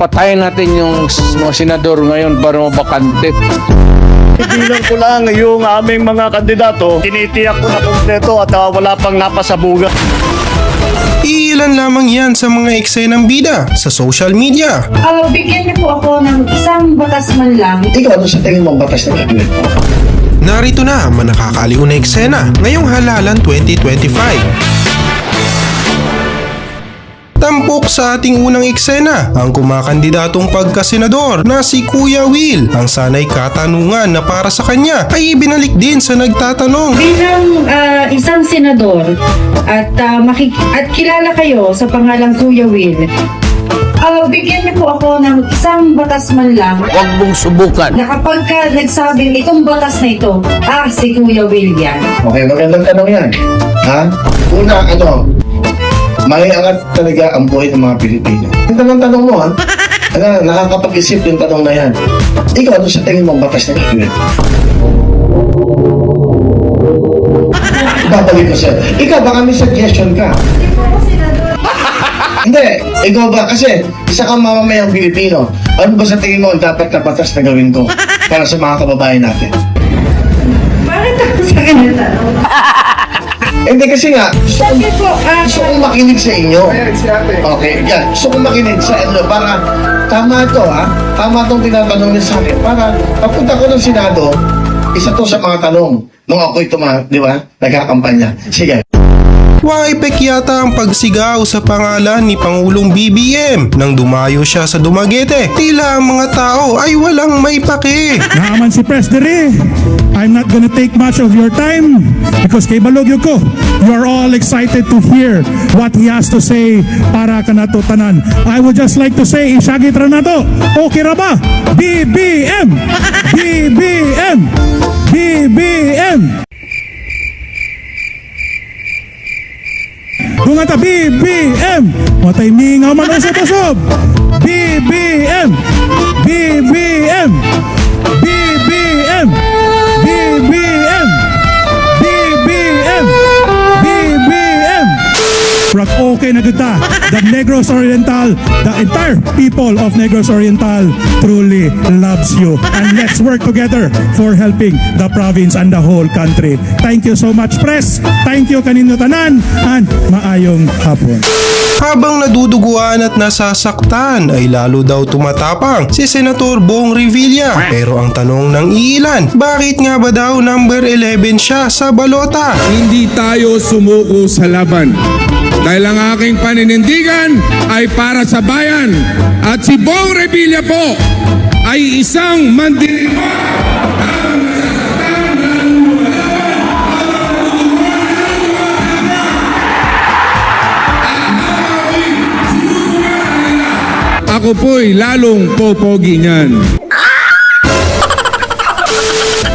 patayin natin yung mga senador ngayon para mabakante. Bilang ko lang yung aming mga kandidato, tinitiyak ko na kumpleto at ah, wala pang napasabugan. Iilan lamang yan sa mga eksenang bida sa social media. Ah, bigyan niyo po ako ng isang batas man lang. Ikaw, ano sa tingin mo ang batas na gagawin? Narito na ang manakakaliw na eksena ngayong halalan 2025. Tampok sa ating unang eksena ang kumakandidatong pagkasenador na si Kuya Will. Ang sanay katanungan na para sa kanya ay ibinalik din sa nagtatanong. Bilang ah, isang senador at ah, makik- at kilala kayo sa pangalang Kuya Will, ah, bigyan niyo po ako ng isang batas man lang Huwag mong subukan. na kapag ka nagsabing itong batas na ito, ah, si Kuya Will yan. Okay, magandang tanong yan. Ha? Una, ano, may angat talaga ang buhay ng mga Pilipino. Ang tanong tanong mo, ha? Ano, nakakapag-isip yung tanong na yan. Ikaw, ano sa tingin mo ang batas na gagawin? Babalik ko sa'yo. Ikaw, baka may suggestion ka. Hindi, ikaw ba? Kasi isa kang mamamayang Pilipino. Ano ba sa tingin mo ang dapat na batas na gawin ko para sa mga kababayan natin? Bakit ako sa kanya tanong? Hindi kasi nga, gusto Sabi po, ah, Gusto kong makinig sa inyo. Okay, yan. Gusto kong makinig sa inyo para tama to ha. Tama tong tinatanong niyo sa akin. Para pagpunta ko ng Senado, isa to sa mga tanong nung ako'y tuma, di ba? Nagkakampanya. Sige. Waipek yata ang pagsigaw sa pangalan ni Pangulong BBM nang dumayo siya sa Dumaguete. Tila ang mga tao ay walang may pake. Naaman si Pres. I'm not gonna take much of your time because kay Balogyo ko, you are all excited to hear what he has to say para ka nato tanan. I would just like to say, isagit ra na to. Okay ra ba? BBM! BBM! BBM! Bunga ta BBM! Matay mingaw man usap-usap! BBM! BBM! BBM! BBM! Rock okay na kita. The Negros Oriental, the entire people of Negros Oriental truly loves you. And let's work together for helping the province and the whole country. Thank you so much, Press. Thank you kanino tanan and maayong hapon. Habang naduduguan at nasasaktan ay lalo daw tumatapang si Senator Bong Revilla. Pero ang tanong ng iilan, bakit nga ba daw number 11 siya sa balota? hindi tayo sumuko sa laban. Dahil ang aking paninindigan ay para sa bayan. At si Bong Revilla po ay isang mandirigma Ako po'y lalong popogi niyan.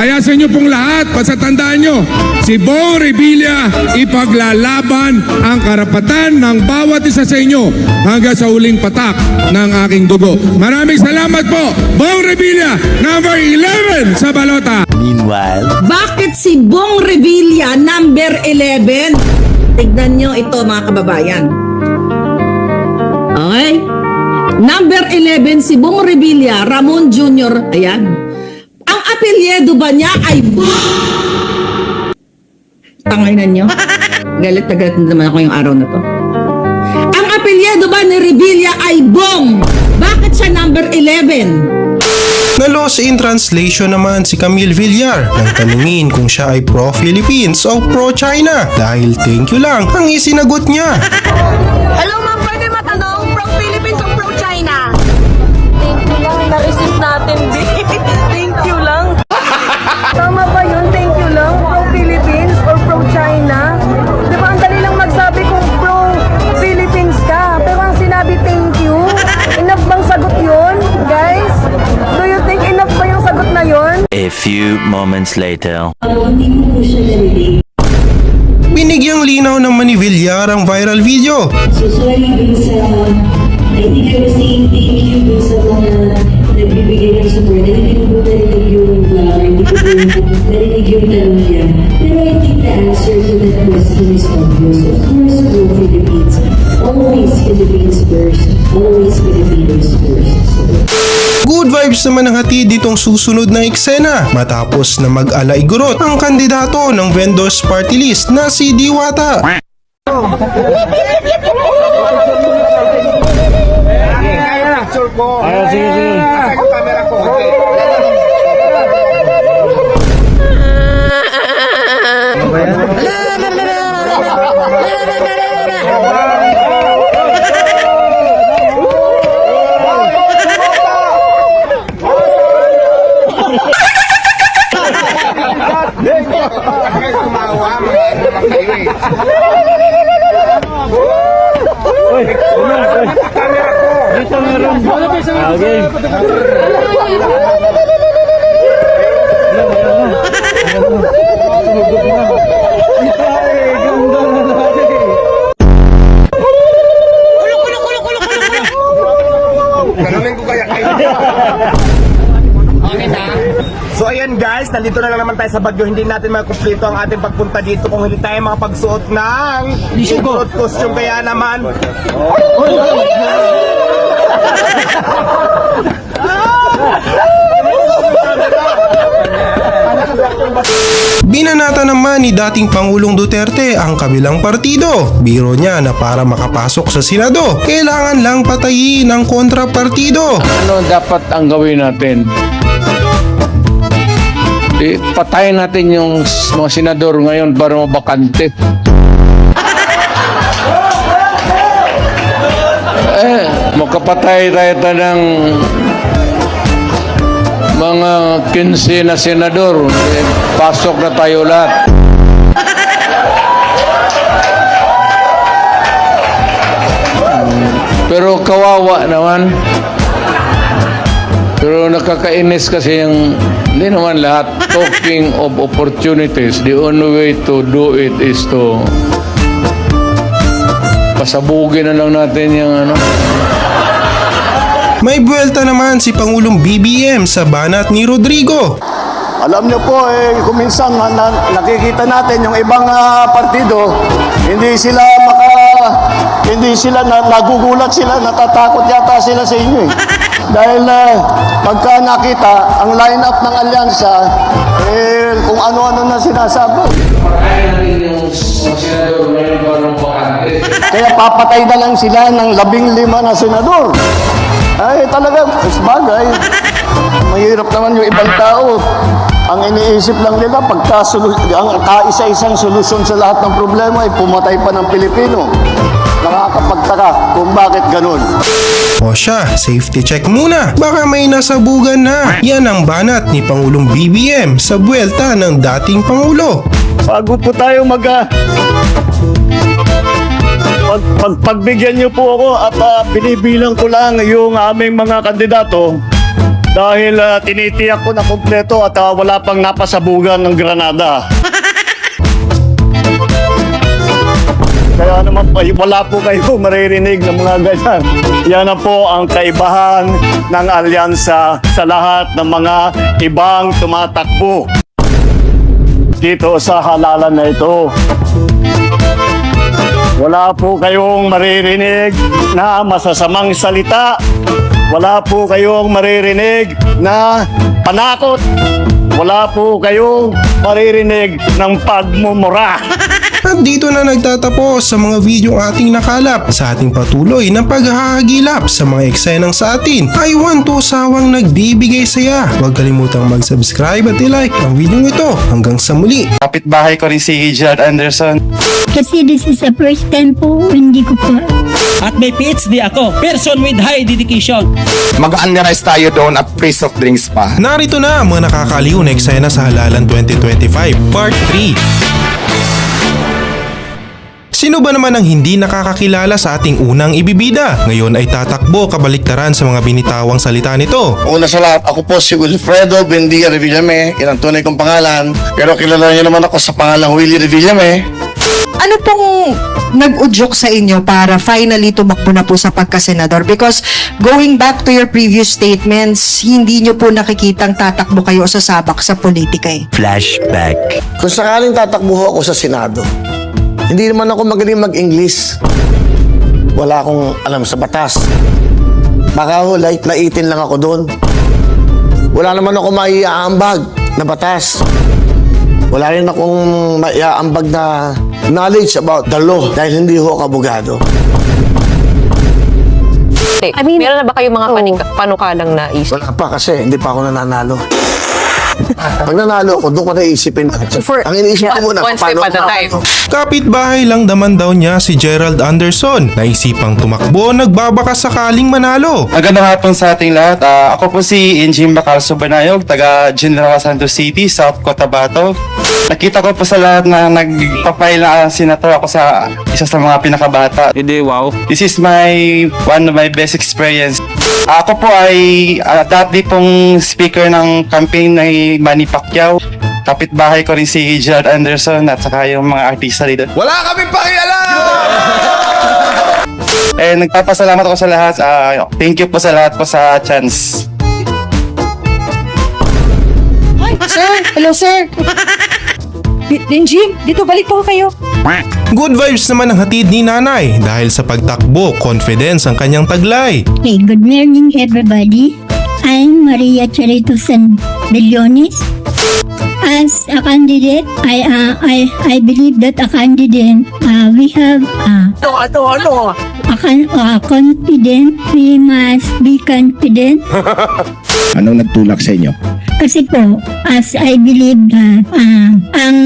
Kaya sa inyo pong lahat, pasatandaan nyo, si Bong Revilla ipaglalaban ang karapatan ng bawat isa sa inyo hanggang sa huling patak ng aking dugo. Maraming salamat po, Bong Revilla, number 11 sa balota. Bakit si Bong Revilla number 11? Tignan nyo ito mga kababayan. Okay? Number 11 si Bong Revilla, Ramon Jr. Ayan. Apelyedo ba niya ay na nyo. Galit na galit na naman ako yung araw na to. Ang apelyedo ba ni Revilla ay Bong? Bakit siya number 11? Na lost in translation naman si Camille Villar nang tanungin kung siya ay pro-Philippines o pro-China dahil thank you lang ang isinagot niya. Hello ma'am, pwede matanong A few moments later. Binigyang linaw naman ni Villar ang viral video. So sorry dun sa, I think I was saying thank you dun sa mga nagbibigay ng support. Na hindi ko po narinig yung vlogger, hindi ko po narinig yung tanong niya. Pero I think the answer to that question is obvious. Of course, go Philippines. Always Philippines first. Always Filipinos first. Good vibes naman ang hatid ditong susunod na eksena matapos na mag-alaigurot ang kandidato ng vendors party list na si Diwata. So ayan guys, nandito na lang naman tayo sa Bagyo. Hindi natin makumpleto ang ating pagpunta dito kung hindi tayo makapagsuot ng Suit costume. Kaya naman, Binanata naman ni dating Pangulong Duterte ang kabilang partido. Biro niya na para makapasok sa Senado, kailangan lang patayin ang kontrapartido. Ano dapat ang gawin natin? Di, patayin natin yung mga senador ngayon para mabakante. Eh, makapatay tayo ta ng mga 15 na senador. Eh, pasok na tayo lahat. Pero kawawa naman. Pero nakakainis kasi yung hindi naman lahat talking of opportunities. The only way to do it is to pasabugin na lang natin yung ano. May buwelta naman si Pangulong BBM sa banat ni Rodrigo. Alam niyo po, eh, kung minsan na, na- nakikita natin yung ibang ah, partido, hindi sila maka, hindi sila, na, nagugulat sila, natatakot yata sila sa inyo eh. Dahil ah, pagka nakita ang lineup ng alyansa, eh, kung ano-ano na sinasabi. Kaya papatay na lang sila ng labing lima na senador. Ay, talaga, bagay. Mahirap naman yung ibang tao. Ang iniisip lang nila, pagka ang kaisa-isang solusyon sa lahat ng problema ay pumatay pa ng Pilipino. Nakakapagtaka kung bakit ganun. O siya, safety check muna. Baka may nasabugan na. Yan ang banat ni Pangulong BBM sa buwelta ng dating Pangulo. Bago po tayo mag... ah, pag, pag, pagbigyan niyo po ako at ah, binibilang ko lang yung aming mga kandidato dahil ah, tinitiyak ko na kompleto at ah, wala pang napasabugan ng Granada. Kaya naman wala po kayo maririnig ng mga ganyan. Yan na po ang kaibahan ng alyansa sa lahat ng mga ibang tumatakbo dito sa halalan na ito. Wala po kayong maririnig na masasamang salita. Wala po kayong maririnig na panakot. Wala po kayong maririnig ng pagmumura. At dito na nagtatapos sa mga videong ating nakalap sa ating patuloy na paghahagilap sa mga eksenang sa atin ay one to sawang nagbibigay saya. Huwag kalimutang mag-subscribe at i-like ang video ito. Hanggang sa muli. kapitbahay ko rin si Gerard Anderson. Kasi this is the first time po, hindi ko pa At may PhD ako, person with high dedication. Mag-unrice tayo doon at free soft drinks pa. Narito na ang mga nakakaliw na eksena sa halalan 2025 Part 3. Sino ba naman ang hindi nakakakilala sa ating unang ibibida? Ngayon ay tatakbo kabaliktaran sa mga binitawang salita nito. Una sa lahat, ako po si Wilfredo Bendia Revillame, yan ang tunay kong pangalan. Pero kilala niyo naman ako sa pangalang Willie Revillame. Ano pong nag-udyok sa inyo para finally tumakbo na po sa pagkasenador? Because going back to your previous statements, hindi nyo po nakikitang tatakbo kayo sa sabak sa politika eh. Flashback. Kung sakaling tatakbo ho ako sa Senado, hindi naman ako magaling mag-English. Wala akong alam sa batas. Baka ho, light laitin lang ako doon. Wala naman ako maiaambag na batas. Wala rin akong maiaambag na knowledge about the law dahil hindi ho ako abogado. I mean, meron na ba kayong mga panika, panukalang naisip? Wala pa kasi, hindi pa ako nananalo. Pag nanalo ako, doon ko naisipin. For- Ang iniisip ko muna, paano at a time. Kapitbahay lang naman daw niya si Gerald Anderson. Naisipang tumakbo, nagbabaka sakaling manalo. Magandang hapon sa ating lahat. Ah, ako po si Injim Bacalso Banayog, taga General Santos City, South Cotabato. Nakita ko po sa lahat na nagpapail na senator ako sa isa sa mga pinakabata. Hindi, wow. This is my one of my best experience. Ako po ay ah, dati pong speaker ng campaign ni Manny Pacquiao. Kapitbahay ko rin si Gerald Anderson at saka yung mga artista dito. Wala kami pakialam! Eh, nagpapasalamat ako sa lahat. Ah, thank you po sa lahat po sa chance. Sir, hello sir. Din Jim, dito balik po kayo. Good vibes naman ang hatid ni nanay dahil sa pagtakbo, confidence ang kanyang taglay. Okay, good morning everybody. I'm Maria Charito San Bellones. As a candidate, I uh, I I believe that a candidate uh, we have uh, Ano, ano, ano? a con- uh, confident. We must be confident. Anong nagtulak sa inyo? Kasi po, as I believe na ah, ang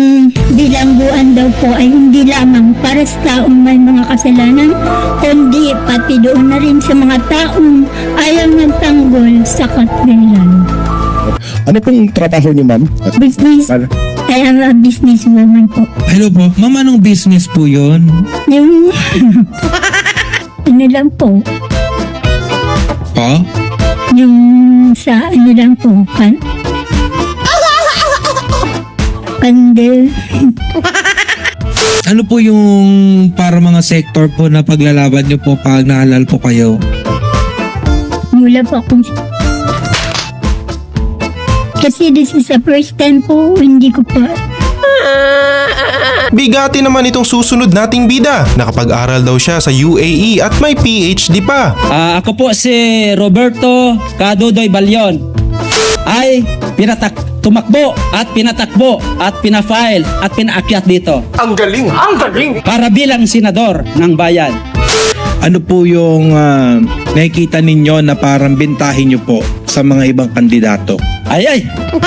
bilangguan daw po ay hindi lamang para sa taong may mga kasalanan, kundi pati doon na rin sa mga taong ayaw magtanggol sa katwiran. Ano pong trabaho niyo, ma'am? Business, I am a businesswoman po. Hello po, ma'am, anong business po yun? Yung, ano lang po, Pa? yung sa ano lang po, kan, kandel, Ano po yung para mga sector po na paglalaban nyo po pag naalal po kayo? Wala pa akong... Kasi this is the first time po, hindi ko pa... Bigati naman itong susunod nating bida. Nakapag-aral daw siya sa UAE at may PhD pa. Ah, ako po si Roberto Cadudoy Balyon ay pinatak tumakbo at pinatakbo at pinafile at pinaakyat dito Ang galing! Ang galing! para bilang senador ng bayan. Ano po yung ah, nakikita ninyo na parang bintahin nyo po sa mga ibang kandidato? Ay ay.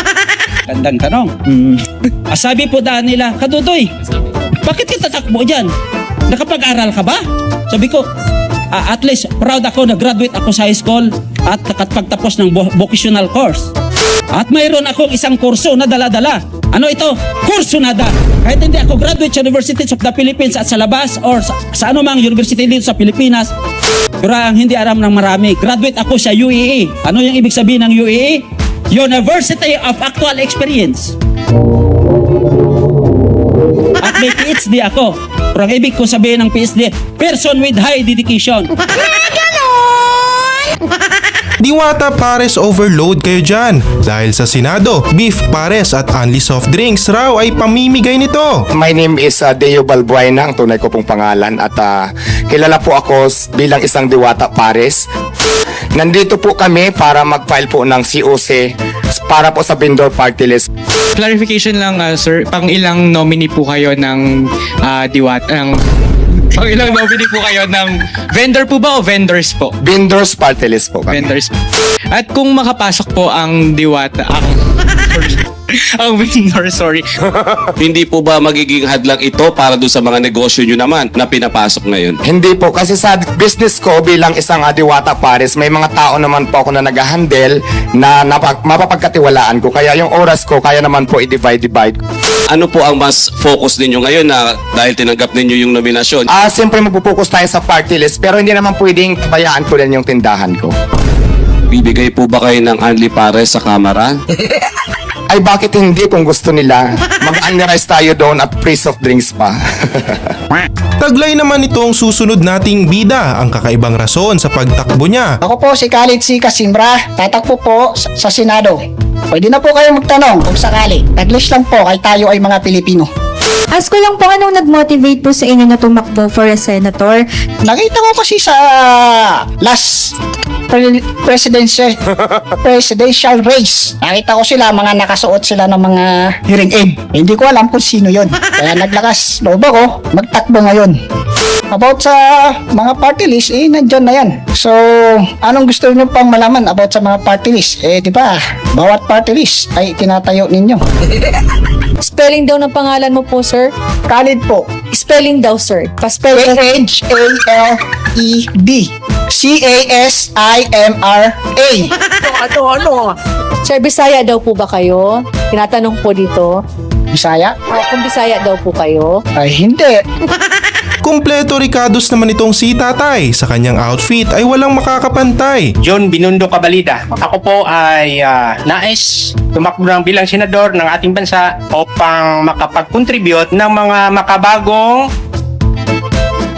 Gandang tanong. Mm. Ah, sabi po daan nila, Kadudoy, bakit kita takbo dyan? Nakapag-aral ka ba? Sabi ko, "Ah, at least proud ako na graduate ako sa high school at nakapagtapos ng vo- vocational course. At mayroon akong isang kurso na dala-dala. Ano ito? Kurso nada. Kahit hindi ako graduate sa University of the Philippines at sa labas or sa, sa anumang university dito sa Pilipinas, pero ang hindi aram ng marami, graduate ako sa UAE. Ano yung ibig sabihin ng UAE? University of Actual Experience. At may PhD ako. Pero ang ibig ko sabihin ng PhD, person with high dedication. Diwata pares overload kayo dyan. Dahil sa Senado, beef pares at only soft drinks raw ay pamimigay nito. My name is uh, Deo Balbuena, ang tunay ko pong pangalan at uh, kilala po ako bilang isang diwata pares. Nandito po kami para mag-file po ng COC para po sa vendor party list. Clarification lang, ah, sir. Pang ilang nominee po kayo ng ah, diwat ng pang ilang nominee po kayo ng vendor po ba o vendors po? Vendors party list po kami. Vendors. At kung makapasok po ang diwata, ang ang vendor, sorry. Hindi po ba magiging hadlang ito para doon sa mga negosyo nyo naman na pinapasok ngayon? Hindi po, kasi sa business ko bilang isang uh, diwata pares, may mga tao naman po ako na nag-handle na napag- mapapagkatiwalaan ko. Kaya yung oras ko, kaya naman po i-divide-divide. Ano po ang mas focus ninyo ngayon na dahil tinanggap ninyo yung nominasyon? Ah, siyempre magpo-focus tayo sa party list, pero hindi naman pwedeng bayaan ko din yung tindahan ko. Bibigay po ba kayo ng Anli Pares sa kamera? Ay bakit hindi kung gusto nila? Mag-unrice tayo doon at free soft drinks pa. Taglay naman itong susunod nating bida ang kakaibang rason sa pagtakbo niya. Ako po si Khalid C. Kasimbra, tatakbo po sa, sa Senado. Pwede na po kayo magtanong kung sakali. Taglis lang po kay tayo ay mga Pilipino. Ask ko lang po anong nag-motivate po sa inyo na tumakbo for a senator? Nakita ko kasi sa last pre- presidency, presidential race. Nakita ko sila, mga nakasuot sila ng mga hearing aid. Hindi ko alam kung sino yon. Kaya naglakas loob ako, magtakbo ngayon. About sa mga party list, eh, nandyan na yan. So, anong gusto niyo pang malaman about sa mga party list? Eh, di ba, bawat party list ay tinatayo ninyo. Spelling daw ng pangalan mo po, sir? Khalid po. Spelling daw, sir. Pa-spell. K-H-A-L-E-D. C-A-S-I-M-R-A. ano, ano? Sir, Bisaya daw po ba kayo? Tinatanong po dito. Bisaya? O, kung Bisaya daw po kayo. Ay, hindi. Kumpleto Ricados naman itong si tatay. Sa kanyang outfit ay walang makakapantay. John Binundo Cabalida. Ako po ay ah, nais tumakbo ng bilang senador ng ating bansa upang makapag-contribute ng mga makabagong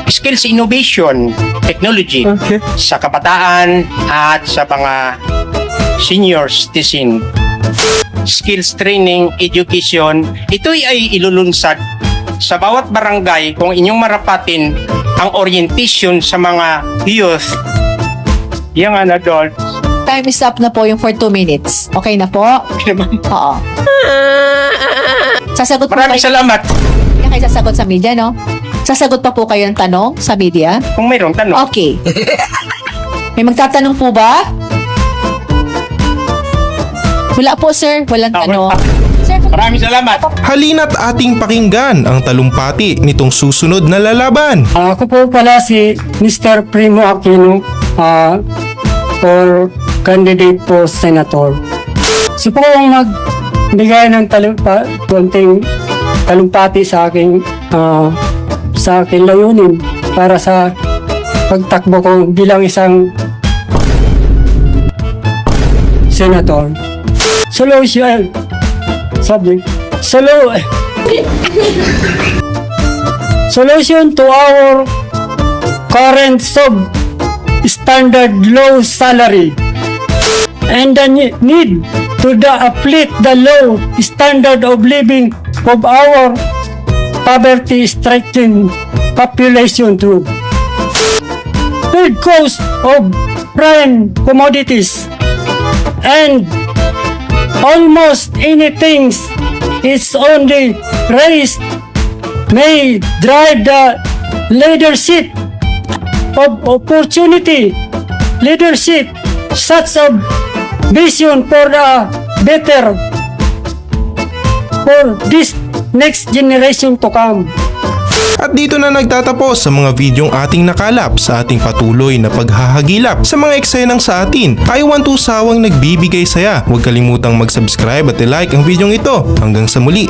skills innovation technology sa kabataan at sa mga senior citizen skills training education ito ay ilulunsad sa bawat barangay kung inyong marapatin ang orientation sa mga youth young and adults Time is up na po yung for 2 minutes. Okay na po? Oo. Sasagot po Maraming kayo. salamat. Hindi kayo sasagot sa media, no? Sasagot pa po kayo ng tanong sa media? Kung mayroong tanong. Okay. May magtatanong po ba? Wala po, sir. Walang tanong. Sir, Maraming salamat. Halina't ating pakinggan ang talumpati nitong susunod na lalaban. Ako po pala si Mr. Primo Aquino ah, for candidate for senator. So po ang magbigay ng talumpa, konting talumpati sa aking ah, sa aking layunin para sa pagtakbo ko bilang isang senator. Solution subject. Solo Solution to our current sub standard low salary and the ne- need to the uplift the low standard of living of our poverty stricken population to third cost of prime commodities and almost anything is only raised. May drive the leadership of opportunity. Leadership such a vision for a better. For this next generation to come At dito na nagtatapos sa mga videong ating nakalap sa ating patuloy na paghahagilap sa mga eksenang sa atin. Taiwan Tusawang nagbibigay saya. Huwag kalimutang mag-subscribe at i-like ang videong ito. Hanggang sa muli.